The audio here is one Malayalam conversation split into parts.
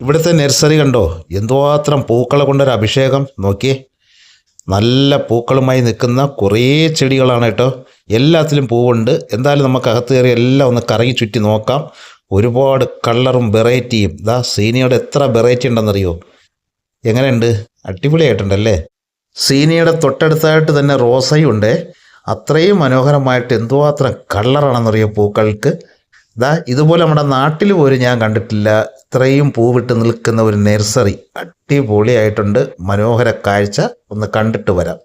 ഇവിടുത്തെ നഴ്സറി കണ്ടോ? എന്തുമാത്രം പൂക്കളെ കൊണ്ടൊരു അഭിഷേകം? നോക്കിയേ. നല്ല പൂക്കളുമായി നിൽക്കുന്ന കുറേ ചെടികളാണ് കേട്ടോ. എല്ലാത്തിലും പൂവുണ്ട്. എന്തായാലും നമുക്ക് അകത്ത് കയറി എല്ലാം ഒന്ന് കറങ്ങി ചുറ്റി നോക്കാം. ഒരുപാട് കളറും വെറൈറ്റിയും. ഇതാ സീനിയുടെ എത്ര വെറൈറ്റി ഉണ്ടെന്നറിയോ? എങ്ങനെയുണ്ട്? അടിപൊളിയായിട്ടുണ്ടല്ലേ? സീനിയുടെ തൊട്ടടുത്തായിട്ട് തന്നെ റോസയും ഉണ്ട്. അത്രയും മനോഹരമായിട്ട് എന്തുമാത്രം കളറാണെന്നറിയോ പൂക്കൾക്ക്? ഇതാ ഇതുപോലെ നമ്മുടെ നാട്ടിൽ പോലും ഞാൻ കണ്ടിട്ടില്ല. ഇത്രയും പൂവിട്ട് നിൽക്കുന്ന ഒരു നഴ്സറി അടിപൊളിയായിട്ടുണ്ട്. മനോഹര കാഴ്ച. ഒന്ന് കണ്ടിട്ട് വരാം.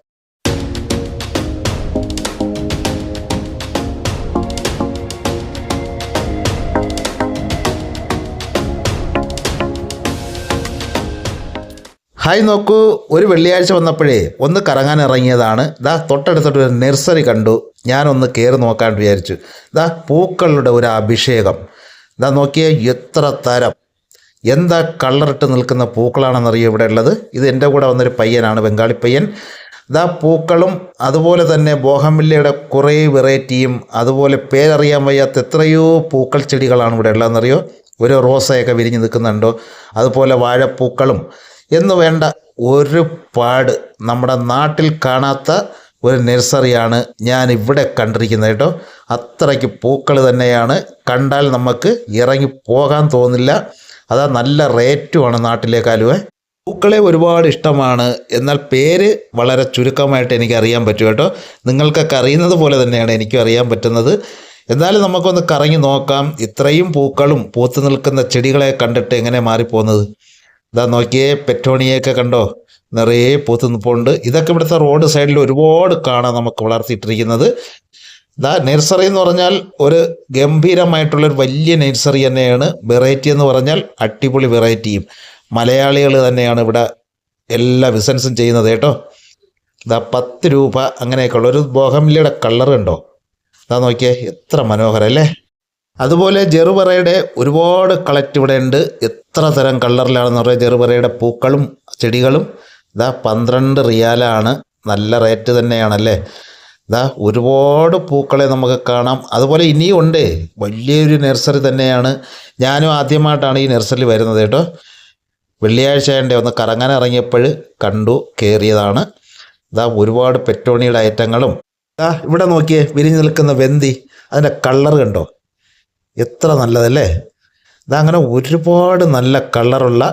ഹായ് നോക്കൂ. ഒരു വെള്ളിയാഴ്ച വന്നപ്പോഴേ ഒന്ന് കറങ്ങാൻ ഇറങ്ങിയതാണ്. ഇതാ തൊട്ടടുത്തൊരു നഴ്സറി കണ്ടു. ഞാനൊന്ന് കയറി നോക്കാൻ വിചാരിച്ചു. ഇതാ പൂക്കളുടെ ഒരു അഭിഷേകം. ദാ നോക്കിയേ എത്ര തരം. എന്താ കളറിട്ട് നിൽക്കുന്ന പൂക്കളാണെന്നറിയോ ഇവിടെ ഉള്ളത്? ഇത് എന്റെ കൂടെ വന്നൊരു പയ്യനാണ് ബംഗാളി പയ്യൻ. ഇതാ പൂക്കളും അതുപോലെ തന്നെ ബോഹമില്ലയുടെ കുറേ വെറൈറ്റിയും അതുപോലെ പേരറിയാൻ വയ്യാത്ത എത്രയോ പൂക്കൾ ചെടികളാണ് ഇവിടെ ഉള്ളതെന്നറിയോ? ഒരു റോസയൊക്കെ വിരിഞ്ഞ് നിൽക്കുന്നുണ്ടോ? അതുപോലെ വാഴപ്പൂക്കളും. എന്ന് വേണ്ട ഒരുപാട് നമ്മുടെ നാട്ടിൽ കാണാത്ത ഒരു നഴ്സറിയാണ് ഞാൻ ഇവിടെ കണ്ടിരിക്കുന്നത് കേട്ടോ. അത്രയ്ക്ക് പൂക്കൾ തന്നെയാണ്. കണ്ടാൽ നമുക്ക് ഇറങ്ങി പോകാൻ തോന്നില്ല. അതാ നല്ല റേറ്റുമാണ് കാലുവേ പൂക്കളെ ഒരുപാട് ഇഷ്ടമാണ്. എന്നാൽ പേര് വളരെ ചുരുക്കമായിട്ട് എനിക്ക് അറിയാൻ പറ്റും കേട്ടോ. നിങ്ങൾക്കൊക്കെ അറിയുന്നത് പോലെ തന്നെയാണ് എനിക്കും അറിയാൻ പറ്റുന്നത്. എന്നാലും നമുക്കൊന്ന് കറങ്ങി നോക്കാം. ഇത്രയും പൂക്കളും പൂത്തു നിൽക്കുന്ന ചെടികളെ കണ്ടിട്ട് എങ്ങനെ മാറിപ്പോകുന്നത്? ഇതാ നോക്കിയേ പെറ്റോണിയൊക്കെ കണ്ടോ? നിറയെ പൂത്ത് നിൽപ്പുണ്ട് ഇതൊക്കെ ഇവിടുത്തെ റോഡ് സൈഡിൽ ഒരുപാട് കാണാം നമുക്ക് വളർത്തിയിട്ടിരിക്കുന്നത്. ദാ നഴ്സറി എന്ന് പറഞ്ഞാൽ ഒരു ഗംഭീരമായിട്ടുള്ളൊരു വലിയ നഴ്സറി തന്നെയാണ്. വെറൈറ്റി എന്ന് പറഞ്ഞാൽ അടിപൊളി വെറൈറ്റിയും. മലയാളികൾ തന്നെയാണ് ഇവിടെ എല്ലാ ബിസിനസ്സും ചെയ്യുന്നത് കേട്ടോ. ഇതാ പത്ത് രൂപ അങ്ങനെയൊക്കെയുള്ള ഒരു ബോഹമില്ലയുടെ കളർ ഉണ്ടോ ഇതാ നോക്കിയേ എത്ര മനോഹരം അല്ലേ? അതുപോലെ ജെറുപറയുടെ ഒരുപാട് കളക്റ്റ് ഇവിടെ ഉണ്ട്. എത്ര തരം കളറിലാണെന്ന് പറയാം ജെറുപറയുടെ പൂക്കളും ചെടികളും. ഇതാ പന്ത്രണ്ട് റിയാലാണ്. നല്ല റേറ്റ് തന്നെയാണല്ലേ? ഇതാ ഒരുപാട് പൂക്കളെ നമുക്ക് കാണാം. അതുപോലെ ഇനിയും ഉണ്ട്. വലിയൊരു നഴ്സറി തന്നെയാണ്. ഞാനും ആദ്യമായിട്ടാണ് ഈ നഴ്സറി വരുന്നത് കേട്ടോ. വെള്ളിയാഴ്ച ആയതുകൊണ്ട് ഒന്ന് കറങ്ങാൻ ഇറങ്ങിയപ്പോൾ കണ്ടു കയറിയതാണ് ഇതാ ഒരുപാട് പെറ്റോണിയുടെ ഐറ്റങ്ങളും. ഇതാ ഇവിടെ നോക്കിയേ വിരിഞ്ഞു നിൽക്കുന്ന വെന്തി. അതിന്റെ കളർ കണ്ടോ? എത്ര നല്ലതല്ലേ? ഇതാ അങ്ങനെ ഒരുപാട് നല്ല കളറുള്ള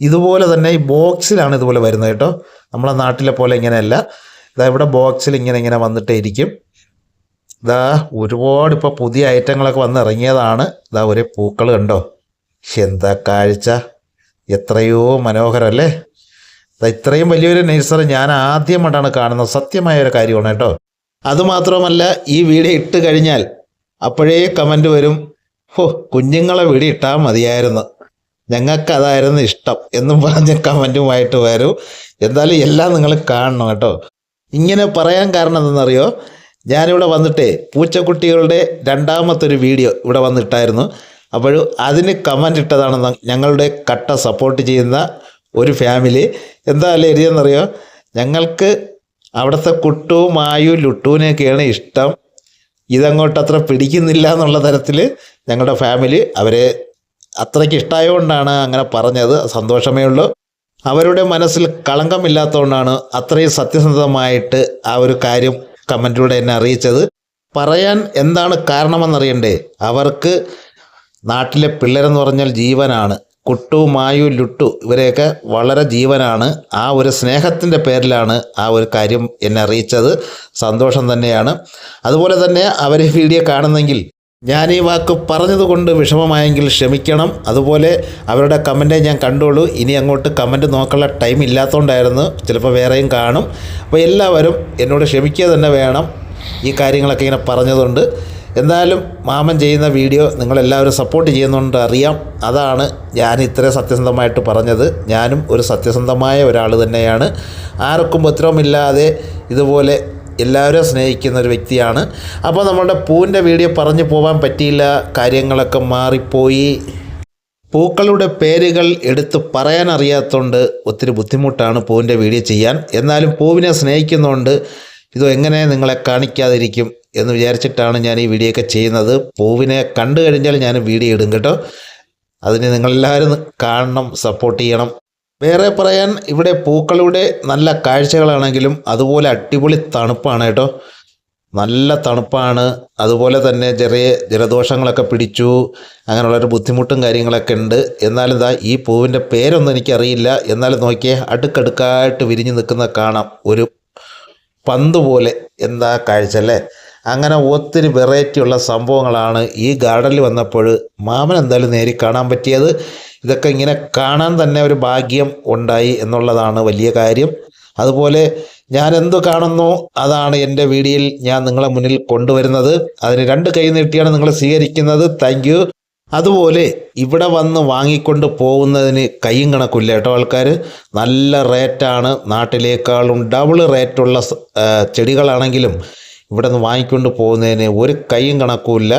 ഇതുപോലെ തന്നെ ഈ ബോക്സിലാണ് ഇതുപോലെ വരുന്നത് കേട്ടോ. നമ്മളെ നാട്ടിലെ പോലെ ഇങ്ങനെയല്ല. ഇതാ ഇവിടെ ബോക്സിൽ ഇങ്ങനെ ഇങ്ങനെ വന്നിട്ടേ ഇരിക്കും. ഇതാ ഒരുപാട് ഇപ്പോൾ പുതിയ ഐറ്റങ്ങളൊക്കെ വന്നിറങ്ങിയതാണ് ഇതാ ഒരേ പൂക്കൾ കണ്ടോ? എന്താ കാഴ്ച? എത്രയോ മനോഹരമല്ലേ? ഇത്രയും വലിയൊരു നഴ്സറി ഞാൻ ആദ്യമായിട്ടാണ് കാണുന്നത്. സത്യമായ ഒരു കാര്യമാണ് കേട്ടോ. അതുമാത്രമല്ല ഈ വീഡിയോ ഇട്ട് കഴിഞ്ഞാൽ അപ്പോഴേ കമന്റ് വരും. ഹോ കുഞ്ഞുങ്ങളെ വീടി ഇട്ടാൽ മതിയായിരുന്നു. ഞങ്ങൾക്ക് അതായിരുന്നു ഇഷ്ടം എന്നും പറഞ്ഞ് കമന്റുമായിട്ട് വരൂ. എന്തായാലും എല്ലാം നിങ്ങൾ കാണണം കേട്ടോ. ഇങ്ങനെ പറയാൻ കാരണം എന്തെന്നറിയോ ഞാനിവിടെ വന്നിട്ടേ പൂച്ചക്കുട്ടികളുടെ രണ്ടാമത്തെ ഒരു വീഡിയോ ഇവിടെ വന്നിട്ടായിരുന്നു. അപ്പോൾ അതിന് കമന്റ് ഇട്ടതാണ് ഞങ്ങളുടെ കട്ട സപ്പോർട്ട് ചെയ്യുന്ന ഒരു ഫാമിലി എന്തായാലും എഴുതിയെന്നറിയോ ഞങ്ങൾക്ക് അവിടുത്തെ കുട്ടുവും ആയു ലുട്ടുവിനെയൊക്കെയാണ് ഇഷ്ടം. ഇതങ്ങോട്ട് അത്ര പിടിക്കുന്നില്ല എന്നുള്ള തരത്തിൽ ഞങ്ങളുടെ ഫാമിലി അവരെ അത്രയ്ക്ക് ഇഷ്ടമായതുകൊണ്ടാണ് അങ്ങനെ പറഞ്ഞത്. സന്തോഷമേ ഉള്ളൂ. അവരുടെ മനസ്സിൽ കളങ്കമില്ലാത്തതുകൊണ്ടാണ് അത്രയും സത്യസന്ധമായിട്ട് ആ ഒരു കാര്യം കമന്റിലൂടെ എന്നെ അറിയിച്ചത്. പറയാൻ എന്താണ് കാരണമെന്നറിയണ്ടേ? അവർക്ക് നാട്ടിലെ പിള്ളേരെന്ന് പറഞ്ഞാൽ ജീവനാണ്. കുട്ടു മായു ലുട്ടു ഇവരെയൊക്കെ വളരെ ജീവനാണ്. ആ ഒരു സ്നേഹത്തിന്റെ പേരിലാണ് ആ ഒരു കാര്യം എന്നെ അറിയിച്ചത്. സന്തോഷം തന്നെയാണ്. അതുപോലെ തന്നെ അവർ വീഡിയോ കാണുന്നെങ്കിൽ ഞാൻ ഈ വാക്ക് പറഞ്ഞതുകൊണ്ട് വിഷമമായെങ്കിൽ ക്ഷമിക്കണം. അതുപോലെ അവരുടെ കമന്റേ ഞാൻ കണ്ടോളൂ ഇനി അങ്ങോട്ട് കമന്റ് നോക്കാനുള്ള ടൈം ഇല്ലാത്തതുകൊണ്ടായിരുന്നു ചിലപ്പോൾ വേറെയും കാണും. അപ്പോൾ എല്ലാവരും എന്നോട് ക്ഷമിക്കുക തന്നെ വേണം. ഈ കാര്യങ്ങളൊക്കെ ഇങ്ങനെ പറഞ്ഞതുകൊണ്ട്. എന്തായാലും മാമൻ ചെയ്യുന്ന വീഡിയോ നിങ്ങളെല്ലാവരും സപ്പോർട്ട് ചെയ്യുന്നുണ്ട് അറിയാം. അതാണ് ഞാൻ ഇത്രയും സത്യസന്ധമായിട്ട് പറഞ്ഞത്. ഞാനും ഒരു സത്യസന്ധമായ ഒരാൾ തന്നെയാണ്. ആർക്കും ഉപദ്രവമില്ലാതെ ഇതുപോലെ എല്ലാവരും സ്നേഹിക്കുന്ന ഒരു വ്യക്തിയാണ്. അപ്പോൾ നമ്മളുടെ പൂവിന്റെ വീഡിയോ പറഞ്ഞു പോകാൻ പറ്റിയില്ല. കാര്യങ്ങളൊക്കെ മാറിപ്പോയി. പൂക്കളുടെ പേരുകൾ എടുത്ത് പറയാൻ അറിയാത്തതുകൊണ്ട് ഒത്തിരി ബുദ്ധിമുട്ടാണ് പൂവിന്റെ വീഡിയോ ചെയ്യാൻ. എന്നാലും പൂവിനെ സ്നേഹിക്കുന്നതുകൊണ്ട് ഇത് എങ്ങനെ നിങ്ങളെ കാണിക്കാതിരിക്കും എന്ന് വിചാരിച്ചിട്ടാണ് ഞാൻ ഈ വീഡിയോ ഒക്കെ ചെയ്യുന്നത്. പൂവിനെ കണ്ടു കഴിഞ്ഞാൽ ഞാൻ വീഡിയോ ഇടും കേട്ടോ. അതിന് നിങ്ങളെല്ലാവരും കാണണം സപ്പോർട്ട് ചെയ്യണം. വേറെ പറയാൻ ഇവിടെ പൂക്കളുടെ നല്ല കാഴ്ചകളാണെങ്കിലും അതുപോലെ അടിപൊളി തണുപ്പാണ് കേട്ടോ. നല്ല തണുപ്പാണ്. അതുപോലെ തന്നെ ചെറിയ ജലദോഷങ്ങളൊക്കെ പിടിച്ചു. അങ്ങനെയുള്ളൊരു ബുദ്ധിമുട്ടും കാര്യങ്ങളൊക്കെ ഉണ്ട്. എന്നാലും ഇതാ ഈ പൂവിന്റെ പേരൊന്നും എനിക്കറിയില്ല. എന്നാലും നോക്കിയേ അടുക്കടുക്കായിട്ട് വിരിഞ്ഞു നിൽക്കുന്ന കാണാം. ഒരു പന്ത് പോലെ എന്താ കാഴ്ച അല്ലേ? അങ്ങനെ ഒത്തിരി വെറൈറ്റിയുള്ള സംഭവങ്ങളാണ് ഈ ഗാർഡനിൽ വന്നപ്പോൾ മാമൻ എന്തായാലും നേരി കാണാൻ പറ്റിയത്. ഇതൊക്കെ ഇങ്ങനെ കാണാൻ തന്നെ ഒരു ഭാഗ്യം ഉണ്ടായി എന്നുള്ളതാണ് വലിയ കാര്യം. അതുപോലെ ഞാൻ എന്തു കാണുന്നു അതാണ് എന്റെ വീഡിയോയിൽ ഞാൻ നിങ്ങളെ മുന്നിൽ കൊണ്ടുവരുന്നത്. അതിന് രണ്ട് കൈ നീട്ടിയാണ് നിങ്ങൾ സ്വീകരിക്കുന്നത്. താങ്ക് അതുപോലെ ഇവിടെ വന്ന് വാങ്ങിക്കൊണ്ട് പോകുന്നതിന് കൈയും കണക്കില്ല കേട്ടോ ആൾക്കാർ നല്ല റേറ്റാണ്. നാട്ടിലേക്കാളും ഡബിൾ റേറ്റുള്ള ചെടികളാണെങ്കിലും ഇവിടെ നിന്ന് വാങ്ങിക്കൊണ്ട് പോകുന്നതിന് ഒരു കൈയും കണക്കുമില്ല.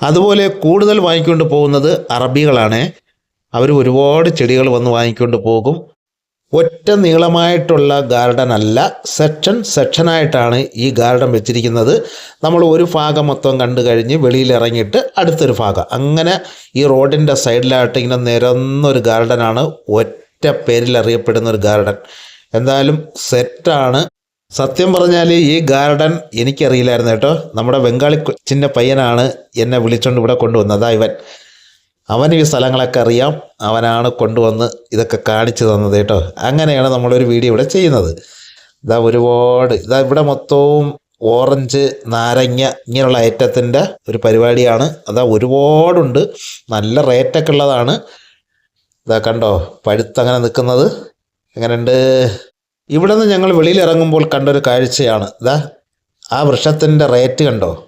അതുപോലെ കൂടുതൽ വാങ്ങിക്കൊണ്ട് പോകുന്നത് അറബികളാണ്. അവർ ഒരുപാട് ചെടികൾ വന്ന് വാങ്ങിക്കൊണ്ട് പോകും. ഒറ്റ നീളമായിട്ടുള്ള ഗാർഡൻ അല്ല സെക്ഷൻ സെക്ഷനായിട്ടാണ് ഈ ഗാർഡൻ വെച്ചിരിക്കുന്നത്. നമ്മൾ ഒരു ഭാഗം മൊത്തം കണ്ടു കഴിഞ്ഞ് വെളിയിലിറങ്ങിയിട്ട് അടുത്തൊരു ഭാഗം. അങ്ങനെ ഈ റോഡിന്റെ സൈഡിലായിട്ട് ഇങ്ങനെ നിരന്നൊരു ഗാർഡനാണ് ഒറ്റ പേരിൽ അറിയപ്പെടുന്ന ഒരു ഗാർഡൻ. എന്തായാലും സെറ്റാണ്. സത്യം പറഞ്ഞാൽ ഈ ഗാർഡൻ എനിക്കറിയില്ലായിരുന്നു കേട്ടോ. നമ്മുടെ ബംഗാളി കൊച്ചിന്റെ പയ്യനാണ് എന്നെ വിളിച്ചുകൊണ്ട് ഇവിടെ കൊണ്ടുവന്നത്. ഇവൻ. അവന് ഈ സ്ഥലങ്ങളൊക്കെ അറിയാം. അവനാണ് കൊണ്ടുവന്ന് ഇതൊക്കെ കാണിച്ചു തന്നത് കേട്ടോ. അങ്ങനെയാണ് നമ്മളൊരു വീഡിയോ ഇവിടെ ചെയ്യുന്നത്. ഇതാ ഒരുപാട് ഇതാ ഇവിടെ മൊത്തവും ഓറഞ്ച് നാരങ്ങ ഇങ്ങനെയുള്ള ഐറ്റത്തിന്റെ ഒരു പരിപാടിയാണ്. അതാ ഒരുപാടുണ്ട്. നല്ല റേറ്റൊക്കെ ഉള്ളതാണ്. ഇതാ കണ്ടോ പഴുത്തങ്ങനെ നിൽക്കുന്നത്. എങ്ങനെയുണ്ട്? ഇവിടെ നിന്ന് ഞങ്ങൾ വെളിയിൽ ഇറങ്ങുമ്പോൾ കണ്ടൊരു കാഴ്ചയാണ്. ഇതാ ആ വൃക്ഷത്തിന്റെ റേറ്റ് കണ്ടോ?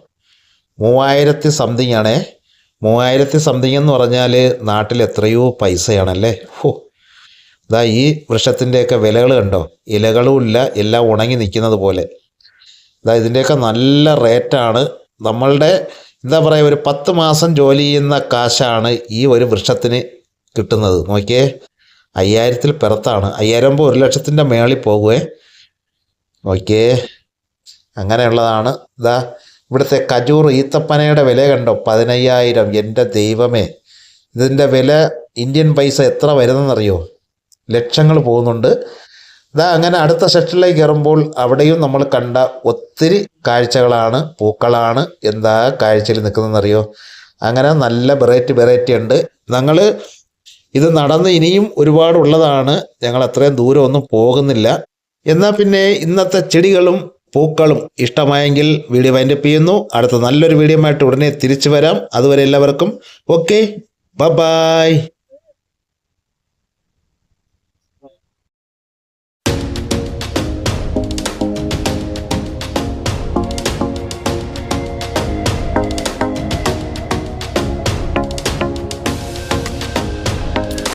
മൂവായിരത്തി സംതിങ് ആണേ. മൂവായിരത്തി സംതിങ് എന്ന് പറഞ്ഞാൽ നാട്ടിൽ എത്രയോ പൈസയാണല്ലേ? ഹോ. ഇതാ ഈ വൃക്ഷത്തിന്റെയൊക്കെ വിലകൾ കണ്ടോ? ഇലകളും ഇല്ല എല്ലാം ഉണങ്ങി നിൽക്കുന്നത് പോലെ. ഇതാ ഇതിന്റെയൊക്കെ നല്ല റേറ്റാണ്. നമ്മളുടെ എന്താ പറയുക ഒരു പത്ത് മാസം ജോലി ചെയ്യുന്ന കാശാണ് ഈ ഒരു വൃക്ഷത്തിന് കിട്ടുന്നത്. നോക്കിയേ. അയ്യായിരത്തിൽ പിറത്താണ്. അയ്യായിരം ഒരു ലക്ഷത്തിന്റെ മേളിൽ പോകുവേ. ഓക്കേ അങ്ങനെയുള്ളതാണ്. ഇതാ ഇവിടുത്തെ കജൂർ ഈത്തപ്പനയുടെ വില കണ്ടോ? പതിനയ്യായിരം. എന്റെ ദൈവമേ ഇതിന്റെ വില ഇന്ത്യൻ പൈസ എത്ര വരുന്നെന്നറിയോ? ലക്ഷങ്ങൾ പോകുന്നുണ്ട്. ഇതാ അങ്ങനെ അടുത്ത സെക്ഷനിലേക്ക് കയറുമ്പോൾ അവിടെയും നമ്മൾ കണ്ട ഒത്തിരി കാഴ്ചകളാണ് പൂക്കളാണ് എന്താ കാഴ്ചയിൽ നിൽക്കുന്നതെന്നറിയോ? അങ്ങനെ നല്ല വെറൈറ്റി വെറൈറ്റി ഉണ്ട്. ഞങ്ങൾ ഇത് നടന്ന് ഇനിയും ഒരുപാടുള്ളതാണ്. ഞങ്ങൾ അത്രയും ദൂരമൊന്നും പോകുന്നില്ല. എന്നാൽ പിന്നെ ഇന്നത്തെ ചെടികളും പൂക്കളും ഇഷ്ടമായെങ്കിൽ വീഡിയോ വൈൻഡപ്പ് ചെയ്യുന്നു. അടുത്ത നല്ലൊരു വീഡിയോ ആയിട്ട് ഉടനെ തിരിച്ചു വരാം. അതുവരെ എല്ലാവർക്കും ഓക്കെ ബ ബായ്